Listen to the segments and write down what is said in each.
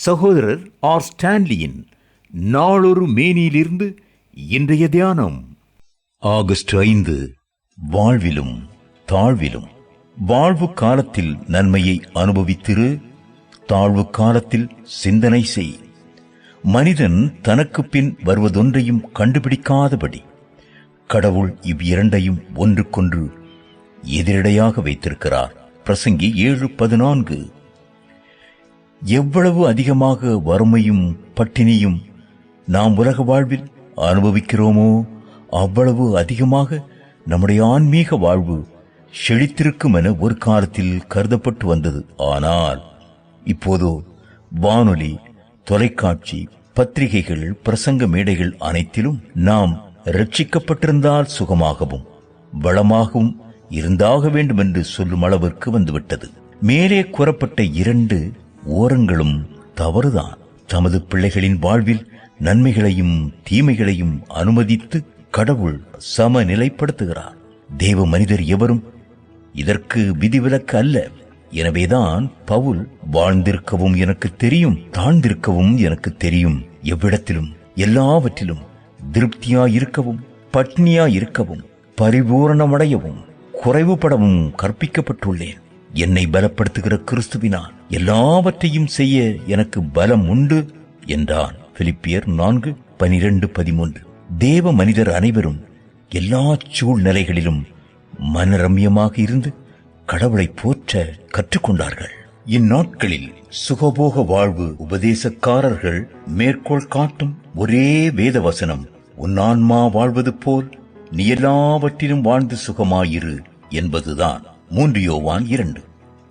சகோதரர் ஆர் ஸ்டான்லியின் நாளொரு மேனியிலிருந்து இன்றைய தியானம். ஆகஸ்ட் ஐந்து வாழ்விலும் தாழ்விலும். வாழ்வு காலத்தில் நன்மையை அனுபவித்திரு தாழ்வு காலத்தில் சிந்தனை செய். மனிதன் தனக்கு பின் வருவதொன்றையும் கண்டுபிடிக்காதபடி கடவுள் இவ்விரண்டையும் ஒன்றுக்கொன்று எதிரடையாக வைத்திருக்கிறார். பிரசங்கி ஏழு பதினான்கு. எவ்வளவு அதிகமாக வறுமையும் பட்டினியும் நாம் உலக வாழ்வில் அனுபவிக்கிறோமோ அவ்வளவு அதிகமாக நம்முடைய ஆன்மீக வாழ்வு செழித்திருக்கும் என ஒரு காலத்தில் கருதப்பட்டு வந்தது. ஆனால் இப்போதோ வானொலி தொலைக்காட்சி பத்திரிகைகள் பிரசங்க மேடைகள் அனைத்திலும் நாம் ரட்சிக்கப்பட்டிருந்தால் சுகமாகவும் வளமாகவும் இருந்தாக வேண்டும் என்று சொல்லும் அளவிற்கு வந்துவிட்டது. மேலே கூறப்பட்ட இரண்டு ஓரங்களும் தவறுதான். தமது பிள்ளைகளின் வாழ்வில் நன்மைகளையும் தீமைகளையும் அனுமதித்து கடவுள் சமநிலைப்படுத்துகிறார். தேவ மனிதர் எவரும் இதற்கு விதிவிலக்கு அல்ல. எனவேதான் பவுல் வாழ்ந்திருக்கவும் எனக்கு தெரியும் தாழ்ந்திருக்கவும் எனக்கு தெரியும். எவ்விடத்திலும் எல்லாவற்றிலும் திருப்தியாய் இருக்கவும் பட்னியா இருக்கவும் பரிபூரணமடையவும் குறைவுபடவும் கற்பிக்கப்பட்டுள்ளேன். என்னை பலப்படுத்துகிற கிறிஸ்துவினால் எல்லாவற்றையும் செய்ய எனக்கு பலம் உண்டு என்றான் பிலிப்பியர் நான்கு பனிரெண்டு பதிமூன்று. தேவ மனிதர் அனைவரும் எல்லா சூழ்நிலைகளிலும் மனரம்யமாக இருந்து கடவுளை போற்ற கற்றுக்கொண்டார்கள். இந்நாட்களில் சுகபோக வாழ்வு உபதேசக்காரர்கள் மேற்கோள் காட்டும் ஒரே வேத வசனம் உன் வாழ்வது போல் நீ எல்லாவற்றிலும் வாழ்ந்து சுகமாயிரு என்பதுதான். மூன்று யோவான் இரண்டு.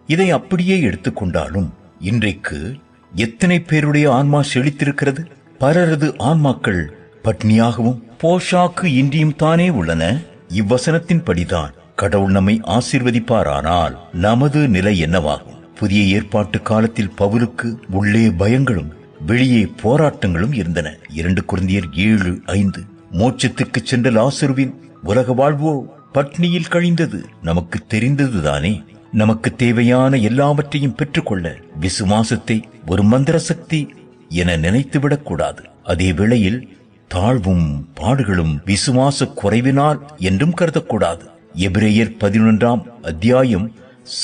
இதை அப்படியே எடுத்துக்கொண்டாலும் இன்றைக்கு எத்தனை பேருடைய ஆன்மா செழித்திருக்கிறது? பலரது ஆன்மாக்கள் பட்னியாகவும் போஷாக்கு இன்றியும் தானே உள்ளன? இவ்வசனத்தின் படிதான் கடவுள் நம்மை ஆசீர்வதிப்பாரானால் நமது நிலை என்னவாகும்? புதிய ஏற்பாட்டு காலத்தில் பவுலுக்கு உள்ளே பயங்களும் வெளியே போராட்டங்களும் இருந்தன. இரண்டு குருந்தியர் ஏழு ஐந்து. மோட்சத்துக்கு சென்ற லாசருவின் உலக வாழ்வோ பட்னியில் கழிந்தது. நமக்கு தெரிந்ததுதானே? நமக்கு தேவையான எல்லாவற்றையும் பெற்றுக்கொள்ள விசுவாசத்தை ஒரு மந்திர சக்தி என நினைத்துவிடக் கூடாது அதே வேளையில் தாழ்வும் பாடுகளும் விசுவாச குறைவினால் என்றும் கருதக்கூடாது. எபிரேயர் பதினொன்றாம் அத்தியாயம்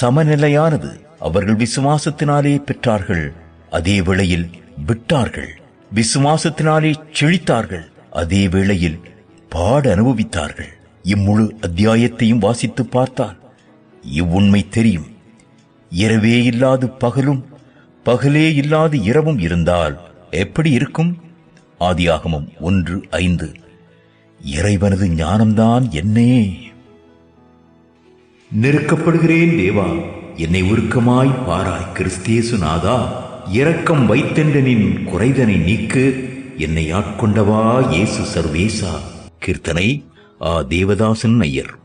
சமநிலையானது அவர்கள் விசுவாசத்தினாலே பெற்றார்கள் அதே வேளையில் விட்டார்கள். விசுவாசத்தினாலே செழித்தார்கள் அதே வேளையில் பாட அனுபவித்தார்கள் இம்முழு அத்தியாயத்தையும் வாசித்து பார்த்தால் இவ்வுண்மை தெரியும். இரவே இல்லாது பகலும் பகலே இல்லாது இரவும் இருந்தால் எப்படி இருக்கும்? ஆதியாகமம் ஒன்று ஐந்து. இறைவனது ஞானம்தான் என்னே. நெருக்கப்படுகிறேன் தேவா என்னை உருக்கமாய் பாராய். கிறிஸ்தேசு நாதா இரக்கம் வைத்தென்றனின் குறைதனை நீக்கு. என்னை ஆட்கொண்டவா இயேசு சர்வேசா. கீர்த்தனை ஆ தேவதாசன் ஐயர்.